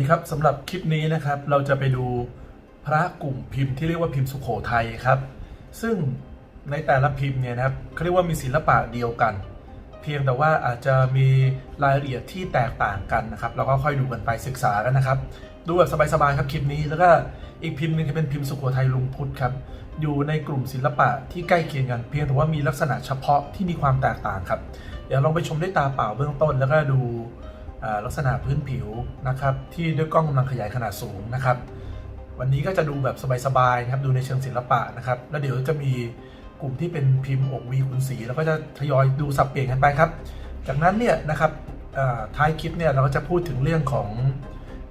สวัสดีครับสำหรับคลิปนี้นะครับ เราจะไปดูพระกลุ่มพิมพ์ที่เรียกว่าพิมพ์สุโขทัยครับ ซึ่งในแต่ละพิมพ์เนี่ยนะครับเขาเรียกว่ามีศิลปะเดียวกัน เพียงแต่ว่าอาจจะมีรายละเอียดที่แตกต่างกันนะครับเราก็ค่อยดูกันไปศึกษากันนะครับ ดูแบบสบายๆครับคลิปนี้แล้วก็อีกพิมพ์หนึงจะเป็นพิมพ์สุโขทัยลุงพุทธครับอยู่ในกลุ่มศิลปะที่ใกล้เคียงกัน เพียงแต่ว่ามีลักษณะเฉพาะที่มีความแตกต่างครับ เดี๋ยวลองไปชมด้วยตาเปล่าเบื้องต้น แล้วก็ดู ลักษณะพื้นผิวนะครับที่ด้วยกล้องกำลังขยายขนาดสูงนะครับ วันนี้ก็จะดูแบบสบายๆนะครับดูในเชิงศิลปะนะครับ แล้วเดี๋ยวจะมีกลุ่มที่เป็นพิมพ์อกวีขุนศรีแล้วก็จะทยอยดูสับเปลี่ยนกันไปครับ จากนั้นเนี่ยนะครับท้ายคลิปเนี่ยเราก็จะพูดถึงเรื่องของ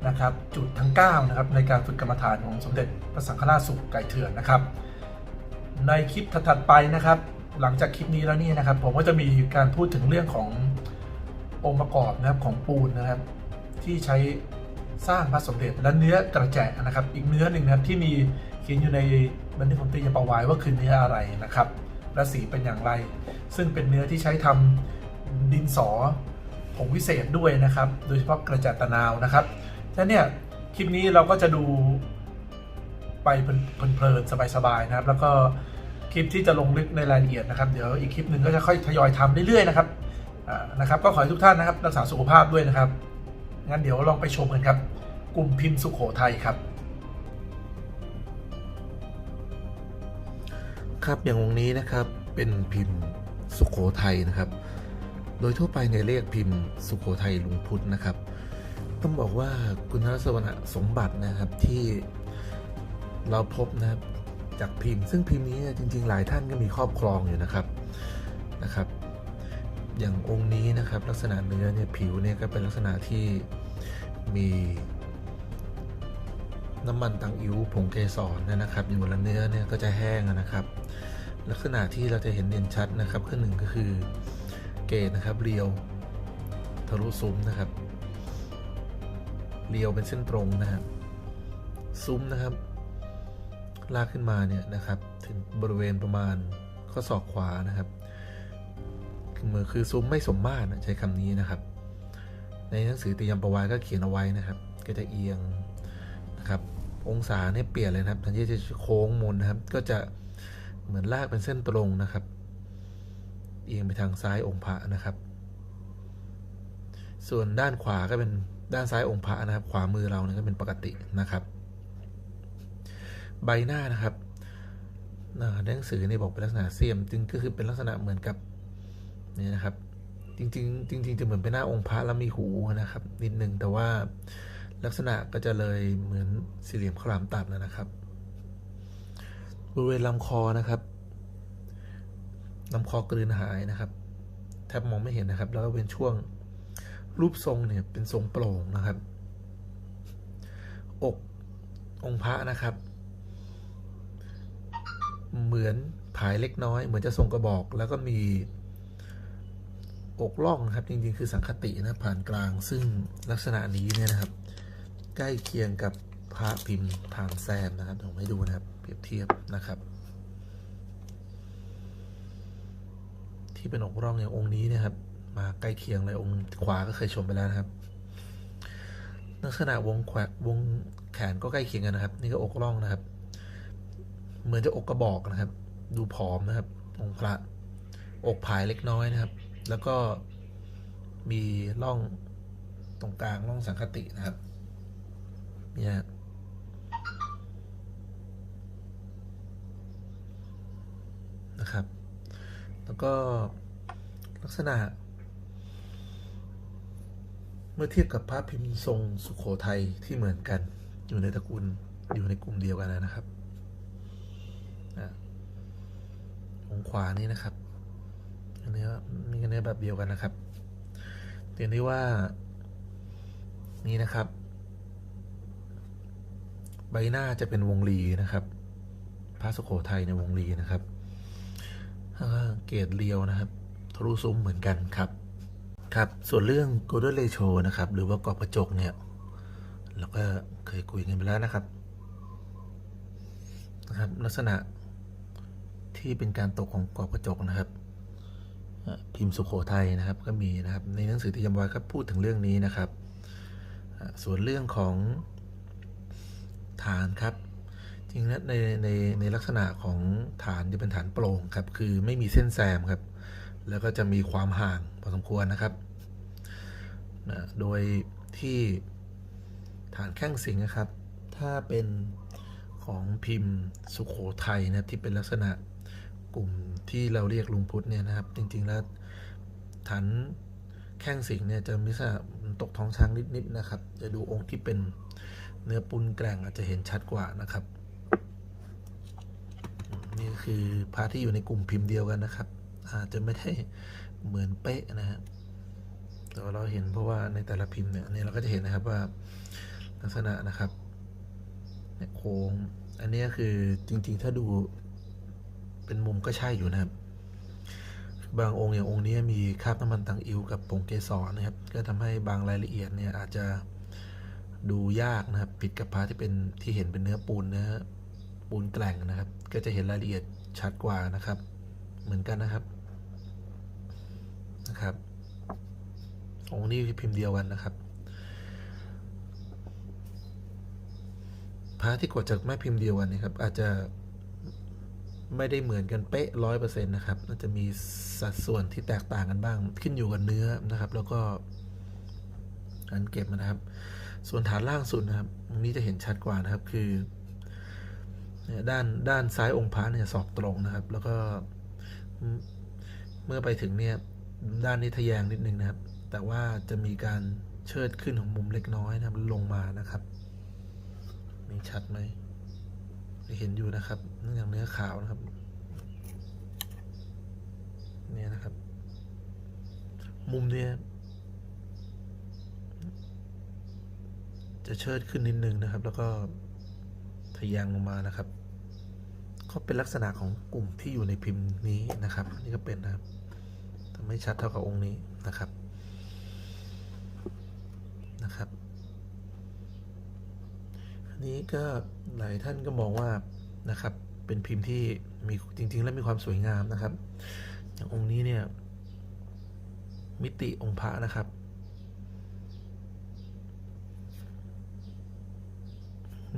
นะครับจุดทั้ง9นะครับในการฝึกกรรมฐานของสมเด็จพระสังฆราชสุขไก่เถื่อนนะครับ ในคลิปถัดไปนะครับ หลังจากคลิปนี้แล้วนี่นะครับ ผมก็จะมีการพูดถึงเรื่องของ องค์ประกอบนะครับของปูนนะครับ ที่ใช้สร้างพระสมเด็จและเนื้อกระแจะนะครับ อีกเนื้อหนึ่งนะครับที่มีเขียนอยู่ในบันทึกของตียประวายว่าคือเนื้ออะไรนะครับและสีเป็นอย่างไร ซึ่งเป็นเนื้อที่ใช้ทำดินสอผงวิเศษด้วยนะครับ โดยเฉพาะกระแจตะนาวนะครับฉะนั้นเนี่ยคลิปนี้เราก็จะดูไปเพลินๆสบายๆนะครับ แล้วก็คลิปที่จะลงลึกในรายละเอียดนะครับ เดี๋ยวอีกคลิปหนึ่งก็จะค่อยทยอยทำเรื่อยๆนะครับ นะครับก็ขอให้ทุกท่านนะครับรักษาสุขภาพด้วยนะครับ งั้นเดี๋ยวลองไปชมกันครับ กลุ่มพิมพ์สุขโขทัยครับ ครับอย่างวงนี้นะครับเป็นพิมพ์สุโขทัยนะครับ โดยทั่วไปเนี่ยเรียกพิมพ์สุโขทัยลุงพุทธนะครับ ต้องบอกว่าคุณลักษณะสมบัตินะครับที่เราพบนะครับจากพิมพ์ ซึ่งพิมพ์นี้จริง ๆ หลายท่านก็มีครอบครองอยู่นะครับนะครับ อย่างองค์นี้นะครับลักษณะเนื้อเนี่ยผิวเนี่ยก็เป็นลักษณะที่มีน้ำมันตังอิ๋วผงเกสรเนยนะครับ อยู่บนเนื้อเนี่ยก็จะแห้งนะครับ ลักษณะที่เราจะเห็นเด่นชัดนะครับข้อหนึ่งก็คือเกตนะครับเรียวทะลุซุ้มนะครับเรียวเป็นเส้นตรงนะครับซุ้มนะครับ ลากขึ้นมาเนี่ยนะครับ ถึงบริเวณประมาณข้อศอกขวานะครับ มือคือซุ้มไม่สมมาตรใช้คำนี้นะครับ ในหนังสือตียมประวายก็เขียนเอาไว้นะครับ ก็จะเอียงนะครับ องศาเนี่ยเปลี่ยนเลยนะครับแทนทีจะโค้งมนนะครับ ก็จะเหมือนลากเป็นเส้นตรงนะครับ เอียงไปทางซ้ายองค์พระนะครับ ส่วนด้านขวาก็เป็นด้านซ้ายองค์พระนะครับ ขวามือเราเนี่ยก็เป็นปกตินะครับ ใบหน้านะครับในหนังสือเนี่ยบอกเป็นลักษณะเสียม จึงก็คือเป็นลักษณะเหมือนกับ นี่นะครับ จริงๆ จริง ๆ จะเหมือนเป็นหน้าองค์พระแล้วมีหูนะครับ นิดนึงแต่ว่าลักษณะก็จะเลยเหมือนสี่เหลี่ยมข้าวหลามตัดแล้วนะครับบริเวณลำคอนะครับลำคอกลืนหายนะครับ แทบมองไม่เห็นนะครับ แล้วก็เป็นช่วงรูปทรงเนี่ยเป็นทรงโปร่งนะครับ อกองค์พระนะครับ เหมือนผายเล็กน้อย เหมือนจะทรงกระบอกแล้วก็มี อกล่องนะครับจริงๆ คือสังคตินะผ่านกลาง ซึ่งลักษณะนี้เนี่ยนะครับ ใกล้เคียงกับพระพิมพ์ทางแซมนะครับผมให้ดูนะครับ เปรียบเทียบนะครับ ที่เป็นอกร่องอย่างองค์นี้นะครับ มาใกล้เคียงเลยองค์ขวาก็เคยชมไปแล้วนะครับ ลักษณะวงแขววงแขนก็ใกล้เคียงกันนะครับ นี่ก็อกร่องนะครับ เหมือนจะอกกระบอกนะครับ ดูผอมนะครับองค์พระอกผายเล็กน้อยนะครับ แล้วก็มีร่องตรงกลางร่องสังคตินะครับ เนี่ยนะครับ แล้วก็ลักษณะ เมื่อเทียบกับพระพิมพ์ทรงสุขโขทัยที่เหมือนกัน อยู่ในตระกูลอยู่ในกลุ่มเดียวกันนะครับอะองขวานี่นะครับ อันนี้มีกันเนื้อแบบเดียวกันนะครับเรียนได้ว่า นี่นะครับ ใบหน้าจะเป็นวงรีนะครับพระสุโขทัยในวงรีนะครับเกรดเรียวนะครับทะลุซุ้มเหมือนกันครับครับ ส่วนเรื่อง golden ratio นะครับ หรือว่ากรอบกระจกเนี่ยเราก็เคยคุยกันไปแล้วนะครับนะครับ ลักษณะที่เป็นการตกของกรอบกระจกนะครับ พิมพ์สุโขทัยนะครับก็มีนะครับในหนังสือที่ยำไว้ก็พูดถึงเรื่องนี้นะครับ ส่วนเรื่องของฐานครับจริงๆนะในในในลักษณะของฐานจะเป็นฐานโปร่งครับคือไม่มีเส้นแซมครับ แล้วก็จะมีความห่างพอสมควรนะครับนะโดยที่ฐานแข้งสิงนะครับ ถ้าเป็นของพิมพ์สุขโขทัยนะที่เป็นลักษณะ กลุ่มที่เราเรียกลุงพุทธเนี่ยนะครับ จริง ๆ แล้วฐานแข้งสิงเนี่ยจะมีลักษณะตกท้องช้างนิดๆนะครับ จะดูองค์ที่เป็นเนื้อปุนแกร่งอาจจะเห็นชัดกว่านะครับ นี่คือพระที่อยู่ในกลุ่มพิมพ์เดียวกันนะครับ อาจจะไม่ได้เหมือนเป๊ะนะฮะแต่ว่าเราเห็นเพราะว่าในแต่ละพิมพ์เนี่ยอันนี้เราก็จะเห็นนะครับว่าลักษณะนะครับเนี่ยโค้งอันนี้คือจริงๆถ้าดู เป็นมุมก็ใช่อยู่นะครับ บางองค์อย่างองค์นี้มีคราบน้ำมันตังอิวกับผงเกสรนะครับ ก็ทำให้บางรายละเอียดเนี่ยอาจจะดูยากนะครับผิดกับพระที่เป็นที่เห็นเป็นเนื้อปูนเนื้อปูนแกล่งนะครับ ก็จะเห็นรายละเอียดชัดกว่านะครับ เหมือนกันนะครับนะครับองค์นี้พิมพ์เดียวกันนะครับพระที่กดจากแม่พิมพ์เดียวกันนะครับ อาจจะ ไม่ได้เหมือนกันเป๊ะร้อยเปอร์เซ็นต์นะครับอาจะมีสัดส่วนที่แตกต่างกันบ้าง ขึ้นอยู่กับเนื้อนะครับ แล้วก็การเก็บนะครับ ส่วนฐานล่างสุดนะครับตรงนี้จะเห็นชัดกว่านะครับคือด้านด้านซ้ายองค์พระเนี่ยสอบตรงนะครับ แล้วก็เมื่อเมื่อไปถึงเนี่ยด้านนี้ทะแยงนิดนึงนะครับ แต่ว่าจะมีการเชิดขึ้นของมุมเล็กน้อยนะครับลงมานะครับนี่ชัดไหม เห็นอยู่นะครับเนื่องจากเนื้อขาวนะครับเนี่ยนะครับ มุมเนี่ย จะเชิดขึ้นนิดนึงนะครับ แล้วก็ทะแยงลงมานะครับ ก็เป็นลักษณะของกลุ่มที่อยู่ในพิมพ์นี้นะครับ นี่ก็เป็นนะครับแต่ไม่ชัดเท่ากับองค์นี้นะครับนะครับ นี้ก็หลายท่านก็มองว่านะครับ เป็นพิมพ์ที่มีจริง ๆ แล้วมีความสวยงามนะครับ อย่างองค์นี้เนี่ยมิติองค์พระนะครับ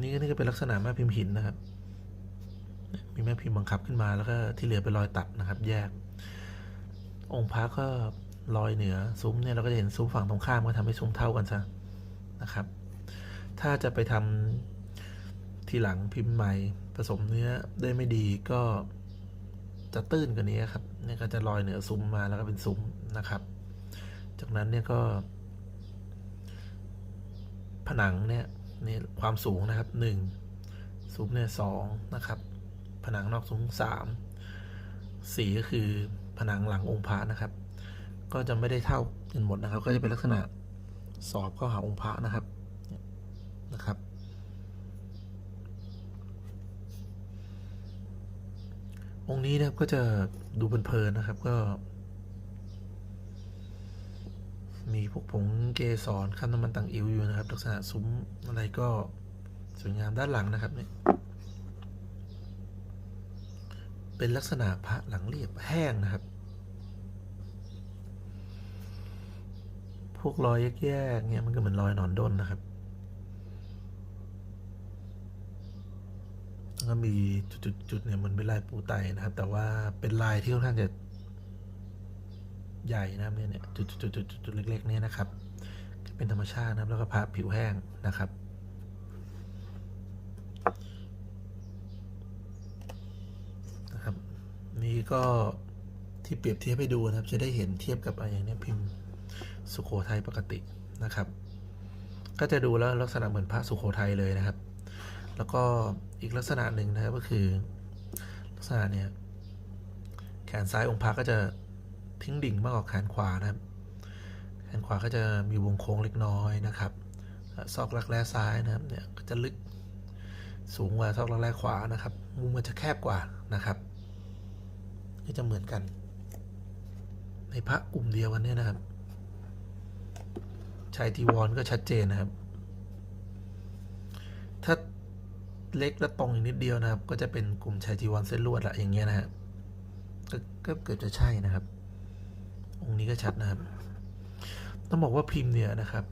นี่ก็นี่ก็เป็นลักษณะแม่พิมพ์หินนะครับ มีแม่พิมพ์บังคับขึ้นมาแล้วก็ที่เหลือเป็นรอยตัดนะครับ แยก องค์พระก็ลอยเหนือซุ้มเนี่ยเราก็จะเห็นซุ้มฝั่งตรงข้ามก็ทำให้ซุ้มเท่ากันซะนะครับ ถ้าจะไปทำทีหลังพิมพ์ใหม่ผสมเนื้อได้ไม่ดีก็จะตื้นกว่านี้ครับเนี่ยก็จะลอยเหนือซุ้มมาแล้วก็เป็นซุ้มนะครับ จากนั้นเนี่ยก็ ผนังเนี่ยนี่ความสูงนะครับหนึ่งซุ้มเนี่ยสองนะครับ ผนังนอกซุ้มสามสี่ก็คือผนังหลังองค์พระนะครับ ก็จะไม่ได้เท่ากันหมดนะครับ ก็จะเป็นลักษณะสอบเข้าหาองค์พระนะครับ นะครับ องค์นี้นะครับก็จะดูเพลินๆนะครับก็ มีพวกผงเกสรขั้นน้ำมันต่างอิวอยู่นะครับ ลักษณะซุ้มอะไรก็สวยงามด้านหลังนะครับเนี่ยเป็นลักษณะพระหลังเรียบแห้งนะครับ พวกรอยแยกๆเนี่ยมันก็เหมือนรอยหนอนด้นนะครับแล้ว ก็มีจุดๆเนี่ยมันเป็นลายปูไตนะครับ แต่ว่าเป็นลายที่ค่อนข้างจะใหญ่นะครับเนี่ยเนี่ยจุดจุดจุดจุดจุดเล็กๆเนี่ยนะครับ เป็นธรรมชาตินะครับแล้วก็พาผิวแห้งนะครับนะครับ นี่ก็ที่เปรียบเทียบให้ดูนะครับ จะได้เห็นเทียบกับอะไรอย่างเนี้ยพิมพ์สุโขทัยปกตินะครับ ก็จะดูแล้วลักษณะเหมือนพระสุโขทัยเลยนะครับ แล้วก็อีกลักษณะหนึ่งนะครับก็คือลักษณะเนี่ยแขนซ้ายองค์พระก็จะทิ้งดิ่งมากกว่าแขนขวานะครับ แขนขวาก็จะมีวงโค้งเล็กน้อยนะครับซอกรักแร้ซ้ายนะครับเนี่ยก็จะลึกสูงกว่าซอกรักแร้ขวานะครับมุมมันจะแคบกว่านะครับก็จะเหมือนกัน ในพระกลุ่มเดียวกันเนี่ยนะครับชายจีวรก็ชัดเจนนะครับ ถ้า เล็กและตรงอีกนิดเดียวนะครับ ก็จะเป็นกลุ่มชายจีวรเส้นลวดละอย่างเงี้ยนะฮะก็ก็เกือบจะใช่นะครับ องค์นี้ก็ชัดนะครับ ต้องบอกว่าพิมพ์เนี่ยนะครับ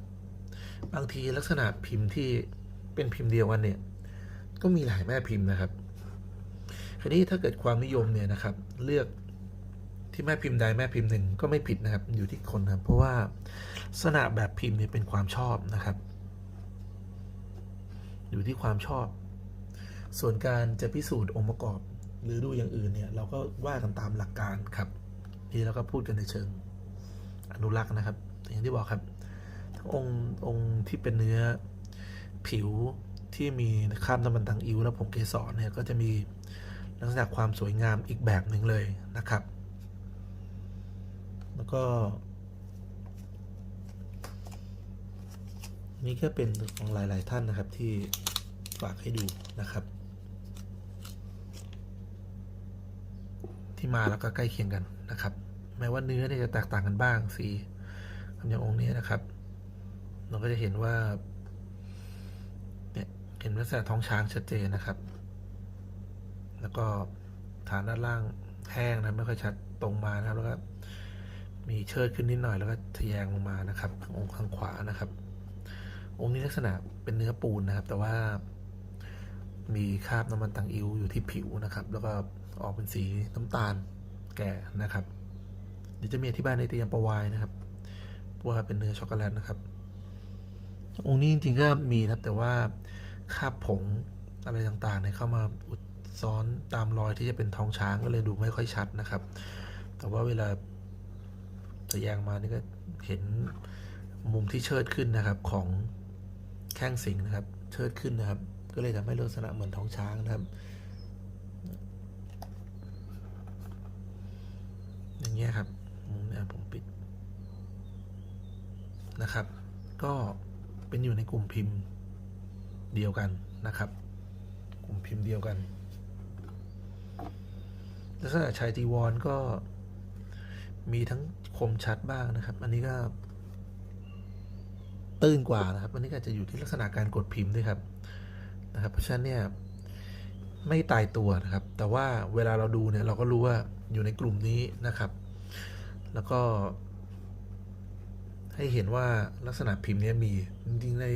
บางทีลักษณะพิมพ์ที่เป็นพิมพ์เดียวกันเนี่ย ก็มีหลายแม่พิมพ์นะครับคราวนี้ถ้าเกิดความนิยมเนี่ยนะครับ เลือกที่แม่พิมพ์ใดแม่พิมพ์หนึ่งก็ไม่ผิดนะครับ อยู่ที่คนนะเพราะว่าลักษณะแบบพิมพ์เนี่ยเป็นความชอบนะครับ อยู่ที่ความชอบ ส่วนการจะพิสูจน์องค์ประกอบ หรือดูอย่างอื่นเนี่ยเราก็ว่ากันตามหลักการครับนี่เราก็พูดกันในเชิงอนุรักษ์นะครับ อย่างที่บอกครับทั้งองค์องค์ที่เป็นเนื้อผิวที่มีคราบน้ำมันตังอิวและผงเกสรเนี่ยก็จะมีลักษณะความสวยงามอีกแบบหนึ่งเลยนะครับ แล้วก็นี่ก็เป็นของหลาย ๆ ท่านนะครับที่ฝากให้ดูนะครับ ที่มาแล้วก็ใกล้เคียงกันนะครับ แม้ว่าเนื้อเนี่ยจะแตกต่างกันบ้างสีอย่างองค์นี้นะครับ เราก็จะเห็นว่าเนี่ยเห็นลักษณะท้องช้างชัดเจนนะครับ แล้วก็ฐานด้านล่างแห้งนะไม่ค่อยชัดตรงมานะครับ แล้วก็มีเชิดขึ้นนิดหน่อยแล้วก็ทะแยงลงมานะครับองค์ข้างขวานะครับ องค์นี้ลักษณะเป็นเนื้อปูนนะครับ แต่ว่ามีคราบน้ำมันตังอิวอยู่ที่ผิวนะครับ แล้วก็ ออกเป็นสีน้ำตาลแก่นะครับเดี๋ยวจะมีอธิบายในเตียมประวายนะครับ ว่าเป็นเนื้อช็อกโกแลตนะครับ องค์นี้จริงๆก็มีนะครับแต่ว่าคาบผงอะไรต่างๆเนี่ยเข้ามาอุดซ้อนตามรอยที่จะเป็นท้องช้างก็เลยดูไม่ค่อยชัดนะครับ แต่ว่าเวลาจะแยงมานี่ก็เห็นมุมที่เชิดขึ้นนะครับของแข้งสิงนะครับ เชิดขึ้นนะครับ ก็เลยทำให้ลักษณะเหมือนท้องช้างนะครับ อย่างเงี้ยครับมุมเนี้ยผมปิดนะครับ ก็เป็นอยู่ในกลุ่มพิมพ์เดียวกันนะครับ กลุ่มพิมพ์เดียวกันลักษณะชายจีวรก็มีทั้งคมชัดบ้างนะครับ อันนี้ก็ตื้นกว่านะครับ อันนี้ก็อาจจะอยู่ที่ลักษณะการกดพิมพ์ด้วยครับนะครับ เพราะฉะนั้นเนี่ย ไม่ตายตัวนะครับ แต่ว่าเวลาเราดูเนี่ยเราก็รู้ว่าอยู่ในกลุ่มนี้นะครับ แล้วก็ ให้เห็นว่าลักษณะพิมพ์นี้มีจริงๆใน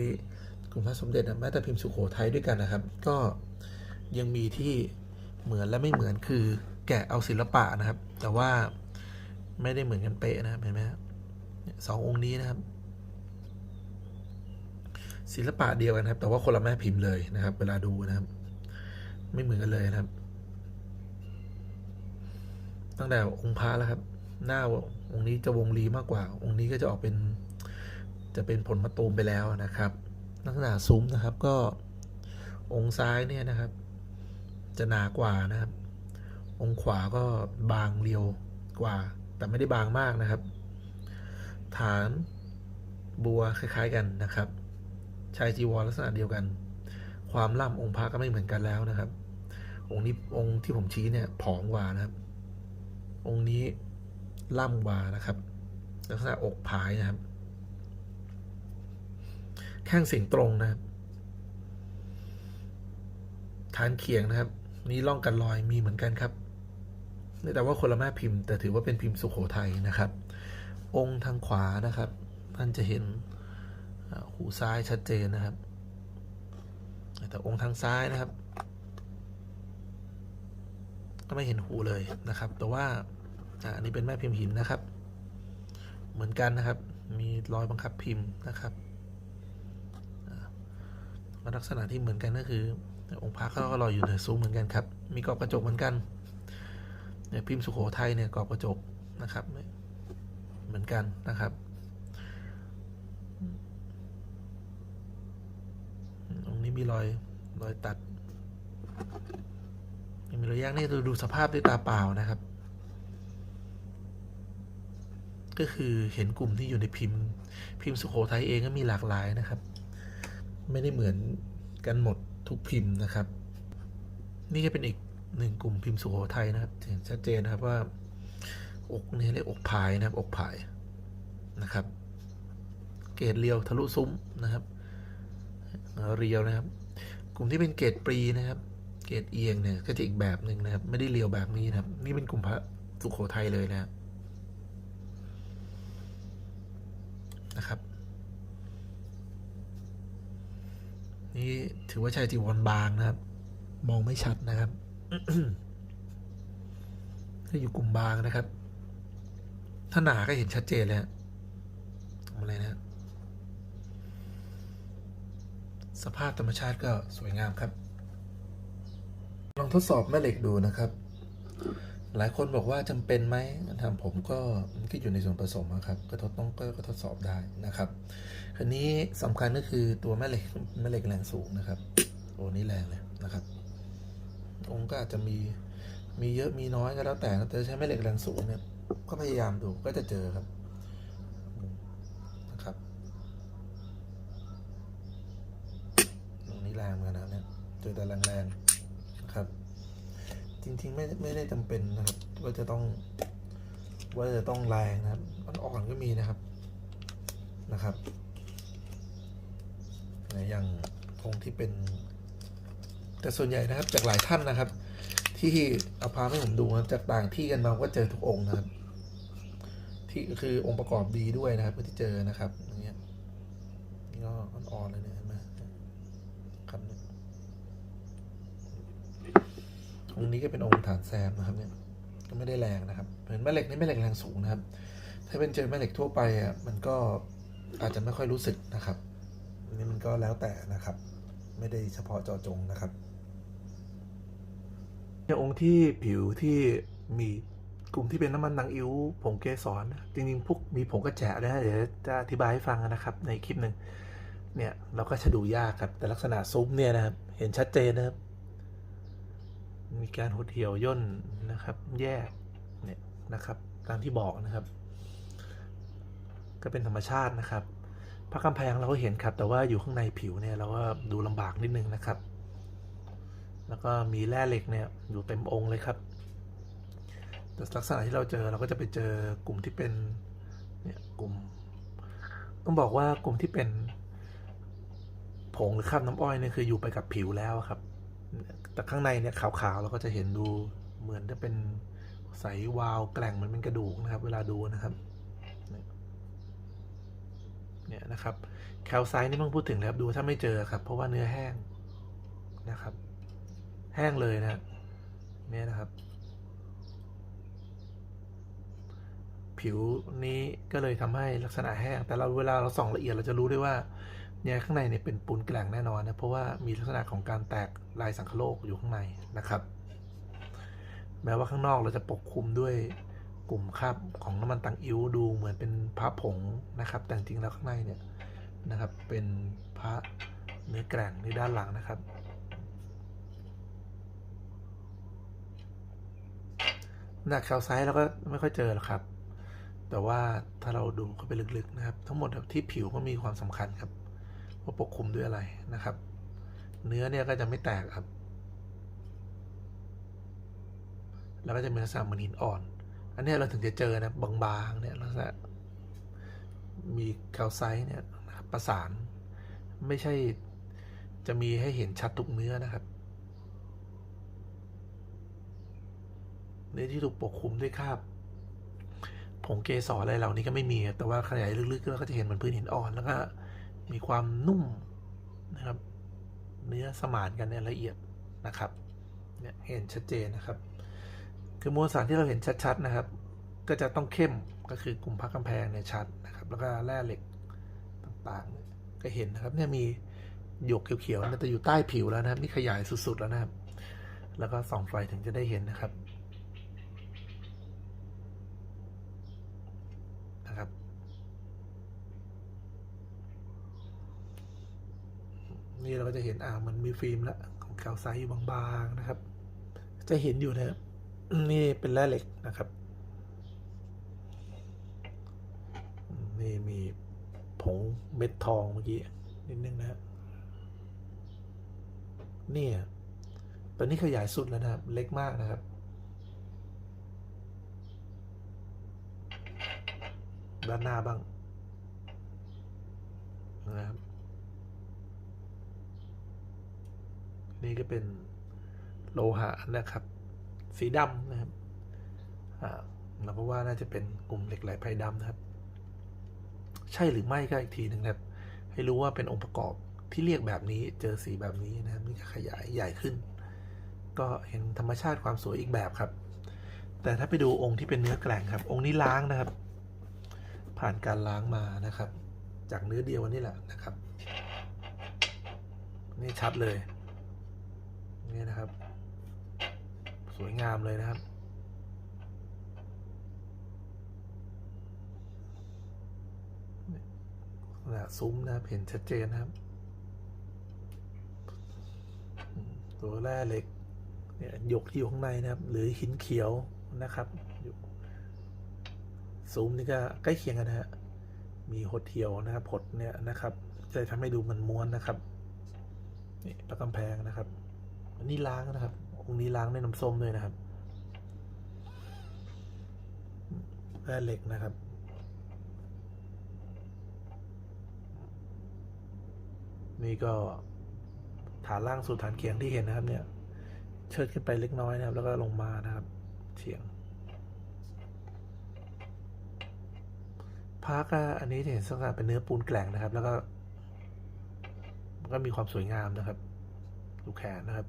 กลุ่มพระสมเด็จแม้แต่พิมพ์สุโขทัยด้วยกันนะครับ ก็ยังมีที่เหมือนและไม่เหมือนคือแกะเอาศิลปะนะครับ แต่ว่าไม่ได้เหมือนกันเป๊ะนะครับเห็นไหมสององค์นี้นะครับ ศิลปะเดียวกันครับ แต่ว่าคนละแม่พิมพ์เลยนะครับ เวลาดูนะครับ ไม่เหมือนกันเลยนะครับ ตั้งแต่องค์พระแล้วครับ หน้าองค์นี้จะวงรีมากกว่า องค์นี้ก็จะออกเป็น จะเป็นผลมะตูมไปแล้วนะครับ ลักษณะซุ้มนะครับ ก็องค์ซ้ายเนี่ยนะครับ จะหนากว่านะครับ องค์ขวาก็บางเรียวกว่า แต่ไม่ได้บางมากนะครับ ฐานบัวคล้าย ๆกันนะครับชายจีวรลักษณะเดียวกัน ความล่ำองค์พระก็ไม่เหมือนกันแล้วนะครับ องค์นี้องค์ที่ผมชี้เนี่ยผอมกว่านะครับ องค์นี้ล่ำกว่านะครับ ลักษณะอกผายนะครับ แข้งเสิงตรงนะครับฐานเขียงนะครับ นี่ล่องกันรอยมีเหมือนกันครับแต่ว่าคนละแม่พิมพ์แต่ถือว่าเป็นพิมพ์สุโขทัยนะครับ องค์ทางขวานะครับ ท่านจะเห็นหูซ้ายชัดเจนนะครับ แต่องค์ทางซ้ายนะครับ ก็ไม่เห็นหูเลยนะครับ แต่ว่าอันนี้เป็นแม่พิมพ์หินนะครับ เหมือนกันนะครับ มีรอยบังคับพิมพ์นะครับลักษณะที่เหมือนกันก็คือ องค์พระก็ลอยอยู่ในซุ้มเหมือนกันครับ มีกรอบกระจกเหมือนกันเนี่ยพิมพ์สุโขทัยเนี่ยกรอบกระจกนะครับ เหมือนกันนะครับตรงนี้มีรอยรอยตัด มีรอยแยกนี่ดูดูสภาพด้วยตาเปล่านะครับ ก็คือเห็นกลุ่มที่อยู่ในพิมพ์ พิมพ์สุโขทัยเองก็มีหลากหลายนะครับ ไม่ได้เหมือนกันหมดทุกพิมพ์นะครับ นี่ก็เป็นอีกหนึ่งกลุ่มพิมพ์สุโขทัยนะครับเห็นชัดเจนนะครับว่า อกนี่เรียกอกผายนะครับ อกผายนะครับ เกรดเรียวทะลุซุ้มนะครับ เรียวนะครับ กลุ่มที่เป็นเกรดปรีนะครับ กรดเอียงเนี่ยก็จะอีกแบบหนึ่งนะครับ ไม่ได้เรียวแบบนี้นะครับ นี่เป็นกลุ่มพระสุโขทัยเลยนะครับนะครับ นี่ถือว่าใช้จีวรบางนะครับ มองไม่ชัดนะครับถ้าอยู่กลุ่มบางนะครับ ถ้าหนาก็เห็นชัดเจนเลยะอะไรนะสภาพธรรมชาติก็สวยงามครับ ลองทดสอบแม่เหล็กดูนะครับ หลายคนบอกว่าจำเป็นไหมทางผมก็มันก็อยู่ในส่วนผสมอะครับ ก็ทดต้องก็ทดสอบได้นะครับคราวนี้สำคัญก็คือตัวแม่เหล็กแม่เหล็กแรงสูงนะครับ โอ้นี่แรงเลยนะครับ องค์ก็อาจจะมีมีเยอะมีน้อยก็แล้วแต่แต่ใช้แม่เหล็กแรงสูงเนี่ยก็พยายามดูก็จะเจอครับนะครับตรงนี้แรงเหมือนกันนะเนี่ยเจอแต่แรงๆ จริงๆไม่ไม่ได้จำเป็นนะครับ ว่าจะต้อง ว่าจะต้องแรงนะครับอ่อนก็มีนะครับนะครับอย่างองค์ที่เป็น แต่ส่วนใหญ่นะครับ จากหลายท่านนะครับ ที่เอาพาให้ผมดูนะครับจากต่างที่กันมาก็เจอทุกองค์นะครับ ที่คือองค์ประกอบดีด้วยนะครับที่เจอนะครับอย่างเงี้ยนี่ก็อ่อนๆเลยเนี่ยเห็นไหมครับเนี่ย องค์นี้ก็เป็นองค์ฐานแซมนะครับเนี่ยก็ไม่ได้แรงนะครับเหมือนแม่เหล็กนี่แม่เหล็กแรงสูงนะครับ ถ้าเป็นเจอแม่เหล็กทั่วไปอะมันก็อาจจะไม่ค่อยรู้สึกนะครับนี่มันก็แล้วแต่นะครับ ไม่ได้เฉพาะเจาะจงนะครับอย่างองค์ที่ผิวที่มีกลุ่มที่เป็นน้ำมันนางอิ้วผงเกสรจริงๆพวกมีผงกระแจะนะเดี๋ยวจะอธิบายให้ฟังนะครับในคลิปหนึ่งเนี่ยเราก็จะดูยากครับแต่ลักษณะซุ้มเนี่ยนะครับ เห็นชัดเจนนะครับ มีการหดเหี่ยวย่นนะครับ แยกเนี่ยนะครับ ตามที่บอกนะครับ ก็เป็นธรรมชาตินะครับพระกำแพงเราก็เห็นครับ แต่ว่าอยู่ข้างในผิวเนี่ยเราก็ดูลำบากนิดนึงนะครับ แล้วก็มีแร่เหล็กเนี่ยอยู่เต็มองค์เลยครับ แต่ลักษณะที่เราเจอเราก็จะไปเจอกลุ่มที่เป็นเนี่ยกลุ่ม ต้องบอกว่ากลุ่มที่เป็นผงหรือคราบน้ำอ้อยเนี่ยคืออยู่ไปกับผิวแล้วครับ แต่ข้างในเนี่ยขาวๆเราก็จะเห็นดูเหมือนจะเป็นใสวาวแกล่งเหมือนเป็นกระดูกนะครับ เวลาดูนะครับเนี่ยนะครับแคลไซต์นี่ไม่ต้องพูดถึงเลยครับดูถ้าไม่เจอครับ เพราะว่าเนื้อแห้งนะครับ แห้งเลยนะเนี่ยนะครับ ผิวนี้ก็เลยทำให้ลักษณะแห้ง แต่เราเวลาเราส่องละเอียดเราจะรู้ได้ว่า เนี่ยข้างในเนี่ยเป็นปูนแกล่งแน่นอนนะเพราะว่ามีลักษณะของการแตกลายสังคโลกอยู่ข้างในนะครับ แม้ว่าข้างนอกเราจะปกคลุมด้วยกลุ่มคราบของน้ำมันตังอิ้วดูเหมือนเป็นพระผงนะครับ แต่จริงแล้วข้างในเนี่ยนะครับ เป็นพระเนื้อแกร่งในด้านหลังนะครับ หนักแคลไซต์เราก็ไม่ค่อยเจอหรอกครับ แต่ว่าถ้าเราดูเข้าไปลึกๆนะครับ ทั้งหมดที่ผิวก็มีความสำคัญครับ ว่าปกคลุมด้วยอะไรนะครับ เนื้อเนี่ยก็จะไม่แตกครับ แล้วก็จะมีลักษณะเหมือนหินอ่อน อันนี้เราถึงจะเจอนะบางๆเนี่ยลักษณะมีแคลไซต์เนี่ยนะประสานไม่ใช่จะมีให้เห็นชัดทุกเนื้อนะครับเนื้อที่ถูกปกคลุมด้วยคราบผงเกสรอะไรเหล่านี้ก็ไม่มี แต่ว่าขยายลึกๆเราก็จะเห็นเหมือนพื้นหินอ่อนแล้วก็ มีความนุ่มนะครับ เนื้อสมานกันเนี่ยละเอียดนะครับเนี่ยเห็นชัดเจนนะครับ คือมวลสารที่เราเห็นชัดๆนะครับ ก็จะต้องเข้มก็คือกลุ่มพักกำแพงเนี่ยชัดนะครับ แล้วก็แร่เหล็กต่างๆ ก็เห็นนะครับเนี่ยมีหยกเขียวๆนี่ยแต่อยู่ใต้ผิวแล้วนะครับ นี่ขยายสุดๆแล้วนะครับ แล้วก็ส่องไฟถึงจะได้เห็นนะครับ นี่เราก็จะเห็นอ่ามันมีฟิล์มแล้วของแคลไซต์อยู่บางๆนะครับ จะเห็นอยู่นะครับนี่เป็นแร่เหล็กนะครับ นี่มีผงเม็ดทองเมื่อกี้นิดนึงนะนี่ตอนนี้ขยายสุดแล้วนะครับ เล็กมากนะครับด้านหน้าบ้างนะครับ นี่ก็เป็นโลหะนะครับ สีดำนะครับอ่าเราก็ว่าน่าจะเป็นกลุ่มเหล็กไหลไพรดำนะครับ ใช่หรือไม่ก็อีกทีหนึ่งนะครับ ให้รู้ว่าเป็นองค์ประกอบที่เรียกแบบนี้เจอสีแบบนี้นะครับนี่ก็ขยายใหญ่ขึ้น ก็เห็นธรรมชาติความสวยอีกแบบครับ แต่ถ้าไปดูองค์ที่เป็นเนื้อแกร่งครับ องค์นี้ล้างนะครับ ผ่านการล้างมานะครับ จากเนื้อเดียวนี่แหละนะครับ นี่ชัดเลย นี่นะครับ สวยงามเลยนะครับ นะซุ้มนะครับ เห็นชัดเจนนะครับ ตัวแร่เหล็กเนี่ยหยกที่อยู่ข้างในนะครับ หรือหินเขียวนะครับอยู่ซุ้มนี่ก็ใกล้เคียงกันนะฮะมีหดเทียวนะครับหดเนี่ยนะครับจะทำให้ดูมันม้วนนะครับ นี่ประกำแพงนะครับ อันนี้ล้างนะครับ องค์นี้ล้างด้วยน้ำส้มด้วยนะครับแร่เหล็กนะครับ นี่ก็ฐานล่างสู่ฐานเขียงที่เห็นนะครับ เนี่ย เชิดขึ้นไปเล็กน้อยนะครับ แล้วก็ลงมานะครับเฉียงพาร์กอันนี้เห็นสักเป็นเนื้อปูนแกล่งนะครับ แล้วก็มันก็มีความสวยงามนะครับ ดูแขนนะครับ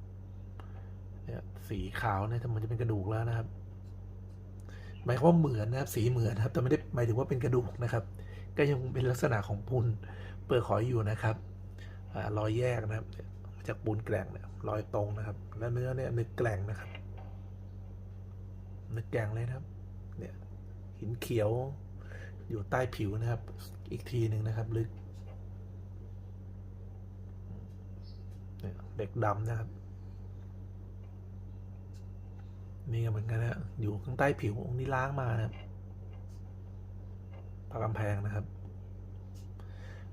เนี่ยสีขาวเนี่ยมันจะเป็นกระดูกแล้วนะครับ หมายความว่าเหมือนนะครับ สีเหมือนนะครับ แต่ไม่ได้หมายถึงว่าเป็นกระดูกนะครับ ก็ยังเป็นลักษณะของปูนเปลือกหอยอยู่นะครับรอยแยกนะครับ จากปูนแกร่งเนี่ยรอยตรงนะครับ แล้วเนื้อเนี่ยนึกแกร่งนะครับนึกแกร่งเลยนะครับ เนี่ยหินเขียวอยู่ใต้ผิวนะครับ อีกทีหนึ่งนะครับ ลึกเนี่ยเด็กดำนะครับ นี่ก็เหมือนกันนะอยู่ข้างใต้ผิวองค์นี้ล้างมานะครับปากกำแพงนะครับ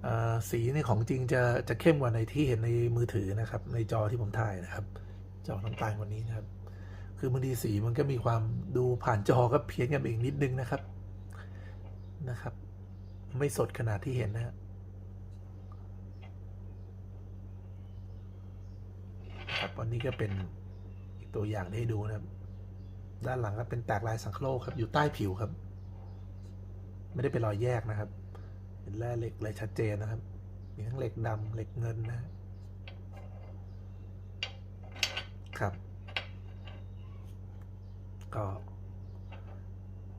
อ่าสีในของจริงจะจะเข้มกว่าในที่เห็นในมือถือนะครับ ในจอที่ผมถ่ายนะครับ จอน้ำตาลกว่านี้นะครับ คือบางทีสีมันก็มีความดูผ่านจอก็เพี้ยนกันเองนิดนึงนะครับนะครับ ไม่สดขนาดที่เห็นนะ ครับวันนี้ก็เป็นอีกตัวอย่างให้ดูนะครับ ด้านหลังก็เป็นแตกลายสังเคราะห์ครับ อยู่ใต้ผิวครับ ไม่ได้เป็นรอยแยกนะครับ เป็นแร่เหล็กเลยชัดเจนนะครับ มีทั้งเหล็กดำเหล็กเงินนะครับ ก็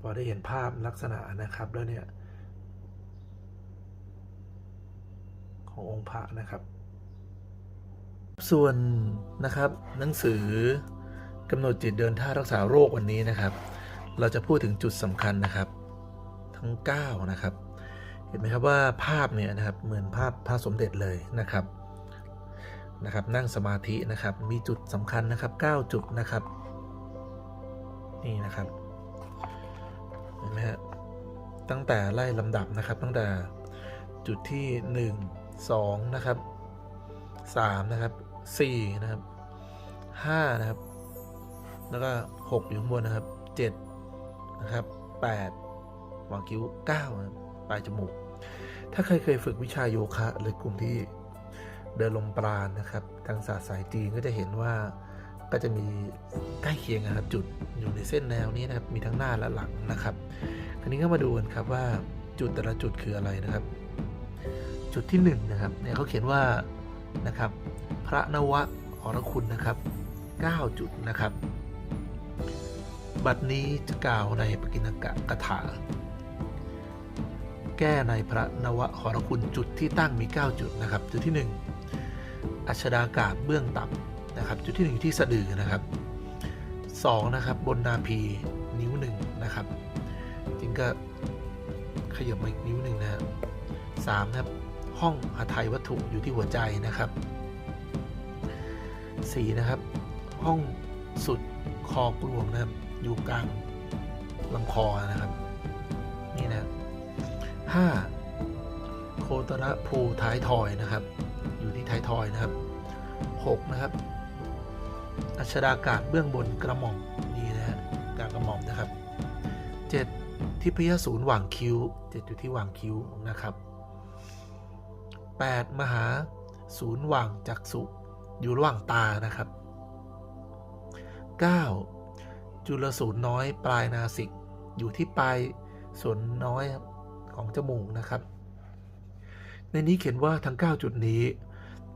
พอได้เห็นภาพลักษณะนะครับแล้วเนี่ย ขององค์พระนะครับ ส่วนนะครับหนังสือ กำหนดจิตเดินท่ารักษาโรควันนี้นะครับ เราจะพูดถึงจุดสำคัญนะครับ ทั้ง 9 นะครับ เห็นไหมครับว่าภาพเนี่ยนะครับเหมือนภาพพระสมเด็จเลยนะครับนะครับ นั่งสมาธินะครับ มีจุดสำคัญนะครับ 9 จุดนะครับ นี่นะครับเห็นไหมฮะตั้งแต่ไล่ลำดับนะครับ ตั้งแต่จุดที่ 1 2 นะครับ3นะครับ4นะครับ5นะครับ แล้วก็ 6 อยู่ข้างบนนะครับ 7 นะครับ8วางคิ้ว9นะครับปลายจมูก ถ้าใครเคยฝึกวิชาโยคะหรือกลุ่มที่เดินลมปราณนะครับ ทางศาสตร์สายจีนก็จะเห็นว่าก็จะมีใกล้เคียงนะครับจุดอยู่ในเส้นแนวนี้นะครับมีทั้งหน้าและหลังนะครับ คราวนี้ก็มาดูกันครับว่าจุดแต่ละจุดคืออะไรนะครับ จุดที่1นงนะครับเนี่ยเขาเขียนว่านะครับ พระนวะอรคุณนะครับ 9 จุดนะครับ บัดนี้จะกล่าวในปกิณกะกถา แก้ในพระนวหรคุณจุดที่ตั้งมี 9 จุดนะครับ จุดที่ 1 อัชดากาศเบื้องต่ำนะครับ จุดที่ 1 อยู่ที่สะดือนะครับ2นะครับบนนาพีนิ้วหนึ่งนะครับจริงก็ขยับมาอีกนิ้วหนึ่งนะครับสามนะครับห้องหทัยวัตถุอยู่ที่หัวใจนะครับ4นะครับ ห้องสุดคอกลวงนะครับ อยู่กลางลำคอนะครับ นี่นะครับ 5. โคตรภูท้ายทอยนะครับ อยู่ที่ท้ายทอยนะครับ 6. นะครับอัชดากาศเบื้องบนกระหม่อมนี่นะฮะกลางกระหม่อมนะครับ 7. ทิพยศูนย์หว่างคิ้ว7อยู่ที่หว่างคิ้วนะครับ 8. มหาศูนย์หว่างจักษุอยู่ระหว่างตานะครับ 9. จุลศูนย์น้อยปลายนาสิก อยู่ที่ปลายส่วนน้อยของจมูกนะครับ ในนี้เขียนว่าทั้ง 9 จุดนี้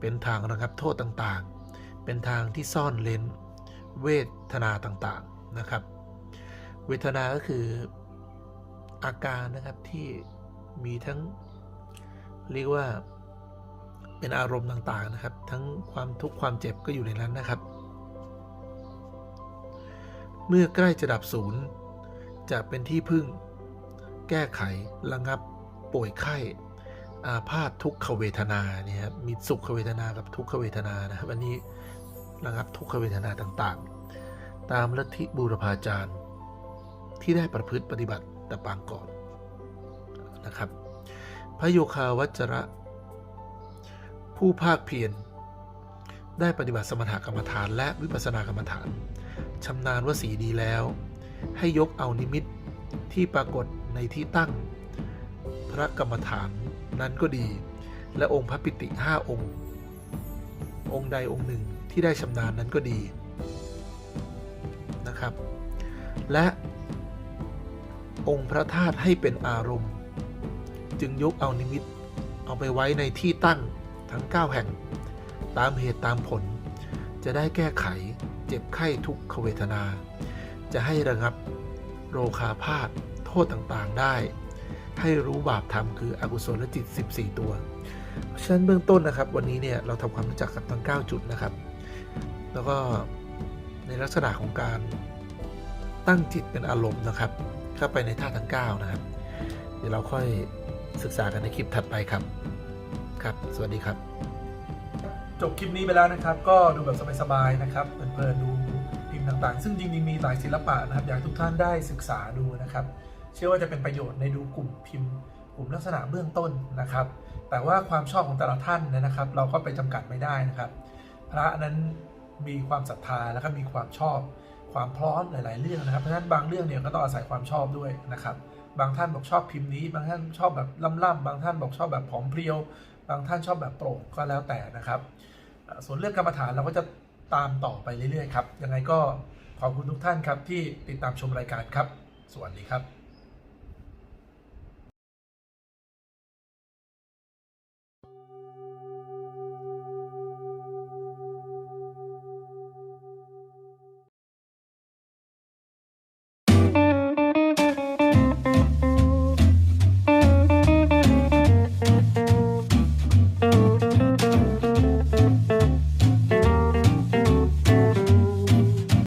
เป็นทางระงับโทษต่างๆ เป็นทางที่ซ่อนเลนเวทนาต่างๆนะครับ เวทนาก็คืออาการนะครับที่มีทั้งเรียกว่าเป็นอารมณ์ต่างๆนะครับ ทั้งความทุกข์ความเจ็บก็อยู่ในนั้นนะครับ เมื่อใกล้จะดับศูนย์จะเป็นที่พึ่ง แก้ไขระงับ ป่วยไข้ อาพาธทุกขเวทนาเนี่ยครับมีสุขเวทนากับทุกขเวทนานะครับอันนี้ระงับทุกขเวทนาต่างๆ ตามลัทธิบูรพาจารย์ ที่ได้ประพฤติปฏิบัติแต่ปางก่อนนะครับ พระโยคาวัจระ ผู้ภาคเพียรได้ปฏิบัติสมถกรรมฐานและวิปัสสนากรรมฐาน ชำนาญว่าสีดีแล้ว ให้ยกเอานิมิตที่ปรากฏในที่ตั้ง พระกรรมฐานนั้นก็ดี และองค์พระปิติห้าองค์ องค์ใดองค์หนึ่งที่ได้ชำนาญนั้นก็ดีนะครับ และองค์พระธาตุให้เป็นอารมณ์ จึงยกเอานิมิตเอาไปไว้ในที่ตั้งทั้ง 9 แห่ง ตามเหตุตามผลจะได้แก้ไข เจ็บไข้ทุกขเวทนา จะให้ระงับโรคาพาธโทษต่างๆได้ ให้รู้บาปธรรมคืออกุศลจิต 14 ตัว เพราะฉะนั้นเบื้องต้นนะครับ วันนี้เนี่ยเราทำความรู้จักกับทั้ง9จุดนะครับ แล้วก็ในลักษณะของการตั้งจิตเป็นอารมณ์นะครับเข้าไปในท่าทั้ง9นะครับ เดี๋ยวเราค่อยศึกษากันในคลิปถัดไปครับ ครับ สวัสดีครับ จบคลิปนี้ไปแล้วนะครับ ก็ดูแบบสบายๆนะครับเพลินๆดูพิมพ์ต่างๆ ซึ่งจริงๆมีหลายศิลปะนะครับ อยากทุกท่านได้ศึกษาดูนะครับ เชื่อว่าจะเป็นประโยชน์ในดูกลุ่มพิมพ์ กลุ่มลักษณะเบื้องต้นนะครับ แต่ว่าความชอบของแต่ละท่านนะครับ เราก็ไปจำกัดไม่ได้นะครับ พระนั้นมีความศรัทธาแล้วก็มีความชอบความพร้อมหลายๆเรื่องนะครับเพราะฉะนั้นบางเรื่องเนี่ยก็ต้องอาศัยความชอบด้วยนะครับ บางท่านบอกชอบพิมพ์นี้ บางท่านชอบแบบล่ำๆบางท่านบอกชอบแบบผอมเพรียว บางท่านชอบแบบโปร่งก็แล้วแต่นะครับ ส่วนเรื่องกรรมฐานเราก็จะตามต่อไปเรื่อยๆครับ ยังไงก็ขอบคุณทุกท่านครับที่ติดตามชมรายการครับ สวัสดีครับ